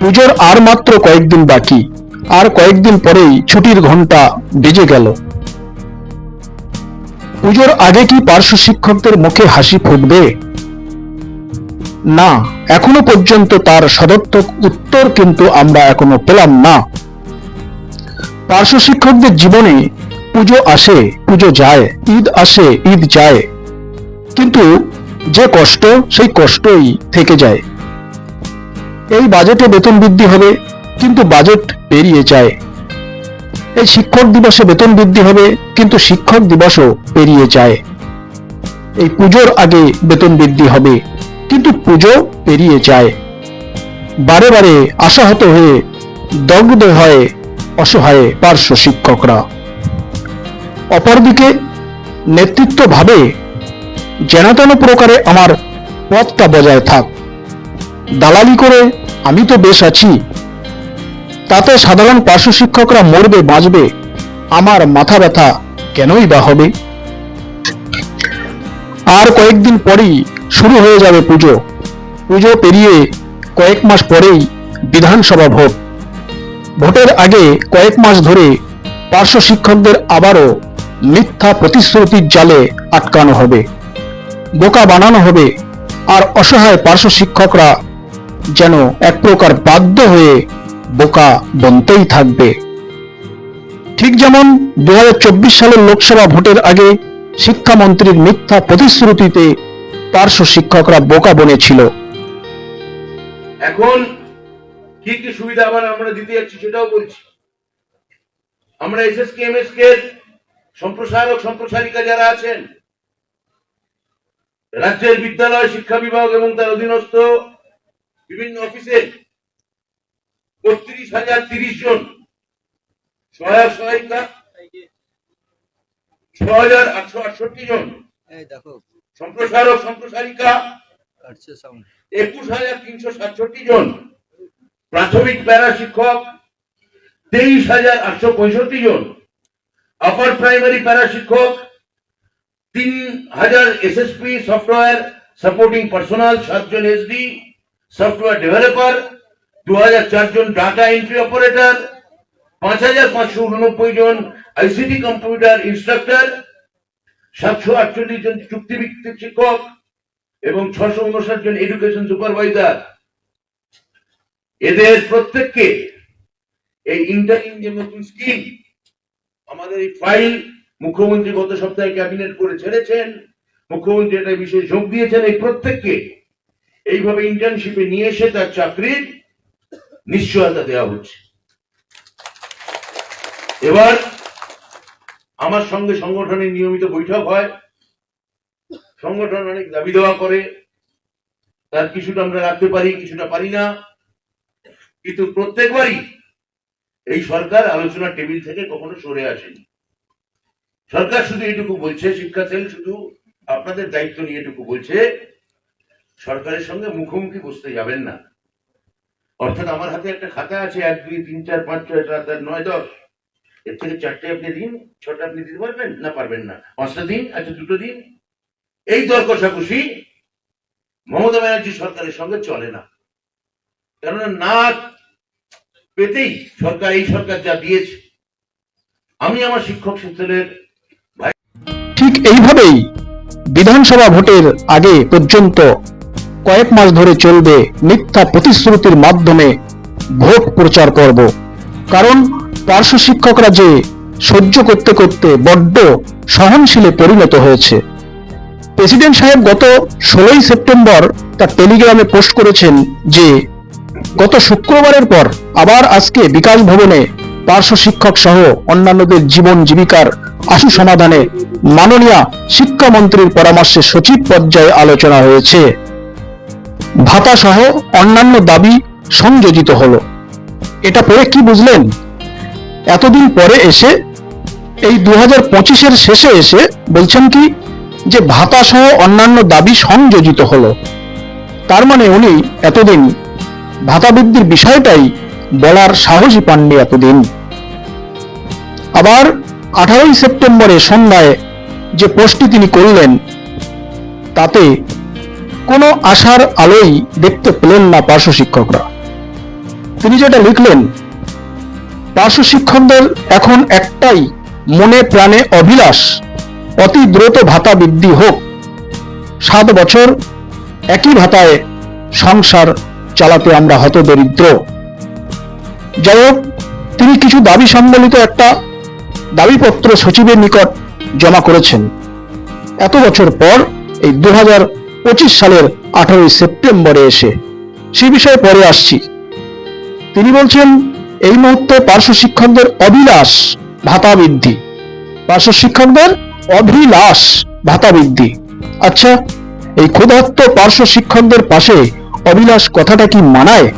পুজোর আর মাত্র কয়েকদিন বাকি। আর কয়েকদিন পরেই ছুটির ঘণ্টা বেজে গেল। পুজোর আগে কি পার্শ্ব শিক্ষকদের মুখে হাসি ফুটবে? না, এখনও পর্যন্ত তার সদর্থক উত্তর কিন্তু আমরা এখনও পেলাম না। পার্শ্ব শিক্ষকদের জীবনে পুজো আসে, পুজো যায়, ঈদ আসে, ঈদ যায়। কিন্তু যে কষ্ট, সেই কষ্টই থেকে যায়। এই বাজেটে বেতন বৃদ্ধি হবে, কিন্তু বাজেট পেরিয়ে যায়। এই শিক্ষক দিবসে বেতন বৃদ্ধি হবে, কিন্তু শিক্ষক দিবসও পেরিয়ে যায়। এই পুজোর আগে বেতন বৃদ্ধি হবে, কিন্তু পুজো পেরিয়ে যায়। বারে বারে আশাহত হয়ে, দগ্ধ হয়, অসহায় পার্শ্ব শিক্ষকরা। অপরদিকে নেতৃত্ব ভাবে যেন প্রকারে আমার পথটা বজায় থাক। দালালি করে আমি তো বেশ আছি। তাতে সাধারণ পার্শ্ব শিক্ষকরা মরবে, বাঁচবে। আমার মাথা ব্যথা কেনই বা হবে? আর কয়েকদিন পরেই শুরু হয়ে যাবে পুজো। পুজো পেরিয়ে কয়েক মাস পরেই বিধানসভা ভোট। ভোটের আগে কয়েক মাস ধরে পার্শ্ব শিক্ষকদের আবারও মিথ্যা প্রতিশ্রুতির জালে আটকানো হবে। বোকা বানানো হবে। আর অসহায় পার্শ্ব শিক্ষকরা যেন এক প্রকার বাধ্য হয়ে বোকা বনতেই থাকবে। ঠিক যেমন দু সালের লোকসভা ভোটের আগে শিক্ষামন্ত্রীর মিথ্যা প্রতিশ্রুতিতে পার্শ্ব শিক্ষকরা বোকা বনেছিল এখন কি কি সুবিধা আবার আমরা দিতে যাচ্ছি সেটাও বলছি। আমরা S S K M S K সম্প্রসারক, সম্প্রসারিকা যারা আছেন, রাজ্যের বিদ্যালয়, শিক্ষা বিভাগ এবং তার অধীনস্থ বিভিন্ন অফিসে বত্রিশ হাজার তিরিশ জন সহায়ক সহায়িকা ছ হাজার আটশো আটষট্টি জন দেখো। সম্প্রসারক সম্প্রসারিকা একুশ হাজার তিনশো সাতষট্টি জন প্রাথমিক প্যারা শিক্ষক তেইশ হাজার আটশো পঁয়ষট্টি জন আপার প্রাইমারি প্যারা শিক্ষক তিন হাজার এসএসপি সফটওয়্যার সাপোর্টিং পার্সোনাল সাতজন এসডি সফটওয়্যার ডেভেলপার দু চারজন ডাটা এন্ট্রি অপারেটর পাঁচ হাজার পাঁচশো উননব্বই জন আইসিটি কম্পিউটার ইনস্ট্রাক্টর সাতশো আটচল্লিশ জন চুক্তিভিত্তিক শিক্ষক এবং ছশো উনষাট জন এডুকেশন সুপারভাইজার এদের প্রত্যেককে এই ইন্টারিম যে নতুন স্কিম আমাদের এই ফাইল মুখ্যমন্ত্রী গত সপ্তাহে ক্যাবিনেট করে ছেড়েছেন। মুখ্যমন্ত্রী এটা বিশেষ যোগ দিয়েছেন। এই প্রত্যেককে এইভাবে ইন্টার্নশিপে নিয়ে এসে তার চাকরির নিশ্চয়তা দেওয়া হচ্ছে। এবার আমার সঙ্গে সংগঠনের নিয়মিত বৈঠক হয়। সংগঠন অনেক দাবি দেওয়া করে। তার কিছুটা আমরা রাখতে পারি, কিছুটা পারি না। কিন্তু প্রত্যেকবারই এই সরকার আলোচনা টেবিল থেকে কখনো সরে আসেনি। সরকার শুধু এটুকু বলছে, শিক্ষা সেল শুধু আপনাদের দায়িত্ব নিয়ে এটুকু বলছে সরকারের সঙ্গে মুখোমুখি বসতে যাবেন না। অর্থাৎ আমার হাতে একটা খাতা আছে, এক, দুই, তিন, চার, পাঁচ, ছয়, সাত, আট, নয়, দশ। এর থেকে চারটে আপনি দিন, ছটা আপনি দিতে পারবেন না পারবেন না? পাঁচটা দিন আচ্ছা দুটো দিন? এই দর কষাকষি মমতা ব্যানার্জি সরকারের সঙ্গে চলে না। কেননা না পেতেই সরকার, এই সরকার যা দিয়েছে। আমি আমার শিক্ষক শিক্ষকের ঠিক এইভাবেই বিধানসভা ভোটের আগে পর্যন্ত কয়েক মাস ধরে চলবে মিথ্যা প্রতিশ্রুতির মাধ্যমে ভোট প্রচার করব কারণ পার্শ্ব শিক্ষকরা যে সহ্য করতে করতে বড্ড সহনশীলে পরিণত হয়েছে। প্রেসিডেন্ট সাহেব গত ষোলোই সেপ্টেম্বর তার টেলিগ্রামে পোস্ট করেছেন যে, গত শুক্রবারের পর আবার আজকে বিকাশ ভবনে পার্শ্ব শিক্ষক সহ অন্যান্যদের জীবন জীবিকার আশু সমাধানে মাননীয় শিক্ষামন্ত্রীর পরামর্শে সচিব পর্যায়ে আলোচনা হয়েছে। ভাতা সহ অন্যান্য দাবি সংযোজিত হলো। এটা পড়ে কি বুঝলেন? এতদিন পরে এসে, এই দু হাজার পঁচিশের শেষে এসে বলছেন কি, যে ভাতা সহ অন্যান্য দাবি সংযোজিত হলো। তার মানে উনি এতদিন ভাতা বৃদ্ধির বিষয়টাই বলার সাহসই পাননি এতদিন। আবার আঠারোই সেপ্টেম্বরে সন্ধ্যায় যে পোস্টটি তিনি করলেন, তাতে কোনো আশার আলোই দেখতে পেলেন না পার্শ্ব শিক্ষকরা। তিনি যেটা লিখলেন, পার্শ্ব শিক্ষকদের এখন একটাই মনে প্রাণে অভিলাষ, অতি দ্রুত ভাতা বৃদ্ধি হোক। সাত বছর একই ভাতায় সংসার চালাতে আমরা হতদরিদ্র। যাই হোক, তিনি কিছু দাবি সম্বলিত একটা দাবিপত্র সচিবের নিকট জমা করেছেন। এত বছর পর এই দু সালের আঠারোই সেপ্টেম্বরে এসে। সে বিষয়ে পরে আসছি। তিনি বলছেন, এই মুহূর্তে পার্শ্ব শিক্ষকদের অবিলাস ভাতা বৃদ্ধি। পার্শ্ব শিক্ষকদের অভিলাষ, ভাতা বৃদ্ধি। আচ্ছা এই ক্ষুধার্ত পার্শ্ব শিক্ষকদের পাশে অবিলাস কথাটা কি মানায়?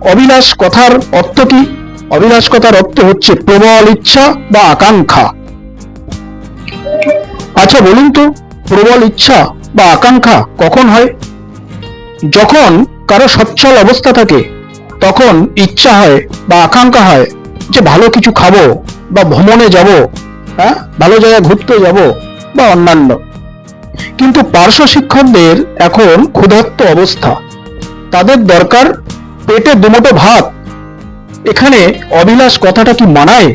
অবিলাস কথার অর্থ কি? অবিলাস কথার অর্থ হচ্ছে প্রবল ইচ্ছা বা আকাঙ্ক্ষা। আচ্ছা বলুন তো, প্রবল ইচ্ছা বা আকাঙ্ক্ষা কখন হয়? যখন কারও সচ্ছল অবস্থা থাকে, তখন ইচ্ছা হয় বা আকাঙ্ক্ষা হয় যে ভালো কিছু খাব বা ভ্রমণে যাব হ্যাঁ? ভালো জায়গায় ঘুরতে যাব বা অন্যান্য। কিন্তু পার্শ্ব শিক্ষকদের এখন ক্ষুধার্ত অবস্থা। তাদের দরকার পেটে দুমোটো ভাত। এখানে অবিলাস কথাটা কি মানায়?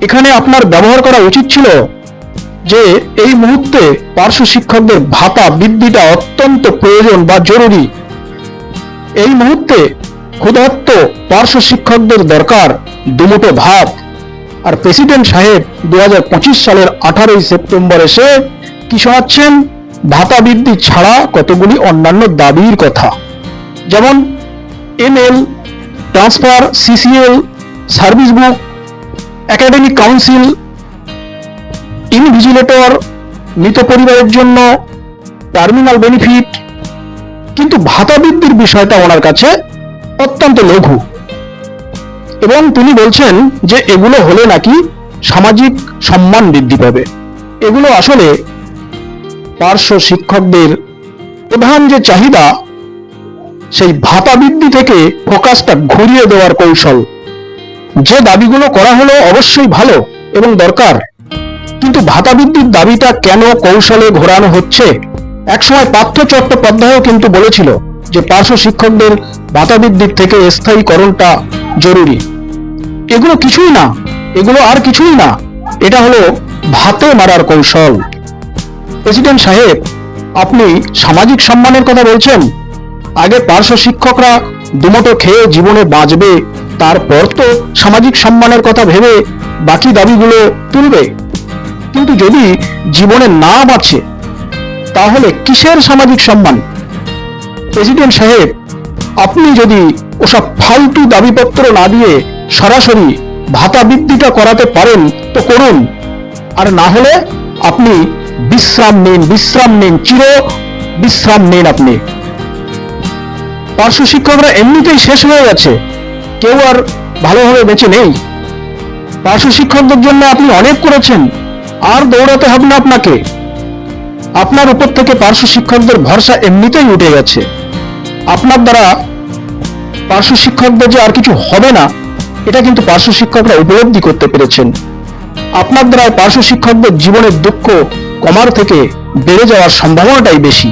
এখানে আপনার ব্যবহার করা উচিত ছিল যে এই মুহূর্তে পার্শ্ব শিক্ষকদের ভাতা বৃদ্ধিটা অত্যন্ত প্রয়োজন বা জরুরি। এই মুহূর্তে ক্ষুধার্ত পার্শ্ব শিক্ষকদের দরকার দুমুটো ভাত। আর প্রেসিডেন্ট সাহেব দু হাজার পঁচিশ সালের আঠারোই সেপ্টেম্বর এসে কি শোনাচ্ছেন? ভাতা বৃদ্ধি ছাড়া কতগুলি অন্যান্য দাবির কথা। যেমন ML transfer CCL service book, academic council invigilator, মৃত পরিবারের জন্য টার্মিনাল বেনিফিট। কিন্তু ভাতা বৃদ্ধির বিষয়টা ওনার কাছে অত্যন্ত লঘু। এবং তিনি বলছেন যে এগুলো হলে নাকি সামাজিক সম্মান বৃদ্ধি পাবে। এগুলো আসলে পার্শ্ব শিক্ষকদের প্রধান যে চাহিদা, সেই ভাতা বৃদ্ধি থেকে ফোকাসটা ঘুরিয়ে দেওয়ার কৌশল। যে দাবিগুলো করা হলো অবশ্যই ভালো এবং দরকার। কিন্তু ভাতা বৃদ্ধির দাবিটা কেন কৌশলে ঘোরানো হচ্ছে? একসময় পার্থ চট্টোপাধ্যায়ও কিন্তু বলেছিল যে পার্শ্ব শিক্ষকদের ভাতা বৃদ্ধির থেকে স্থায়ীকরণটা জরুরি। এগুলো কিছুই না, এগুলো আর কিছুই না, এটা হলো ভাতে মারার কৌশল। প্রেসিডেন্ট সাহেব, আপনি সামাজিক সম্মানের কথা বলছেন? আগে পার্শ্ব শিক্ষকরা দুমোটো খেয়ে জীবনে বাঁচবে, তারপর তো সামাজিক সম্মানের কথা ভেবে বাকি দাবিগুলো তুলবে। কিন্তু যদি জীবনে না বাঁচে, তাহলে কিসের সামাজিক সম্মান? প্রেসিডেন্ট সাহেব, আপনি যদি ওসব ফালতু দাবিপত্র না দিয়ে সরাসরি ভাতা বৃদ্ধিটা করাতে পারেন, তো করুন। আর না হলে আপনি বিশ্রাম নিন বিশ্রাম নিন, চির বিশ্রাম নিন আপনি। পার্শ্ব শিক্ষকরা এমনিতেই শেষ হয়ে গেছে, কেউ আর ভালোভাবে বেঁচে নেই। পার্শ্ব শিক্ষকদের জন্য আপনি অনেক করেছেন। আর দৌড়াতে হবে না আপনাকে। আপনার উপর থেকে পার্শ্ব শিক্ষকদের ভরসা এমনিতেই উঠে গেছে। আপনার দ্বারা পার্শ্ব শিক্ষকদের যে আর কিছু হবে না, এটা কিন্তু পার্শ্ব শিক্ষকরা উপলব্ধি করতে পেরেছেন। আপনার দ্বারা পার্শ্ব শিক্ষকদের জীবনের দুঃখ কমার থেকে বেড়ে যাওয়ার সম্ভাবনাটাই বেশি।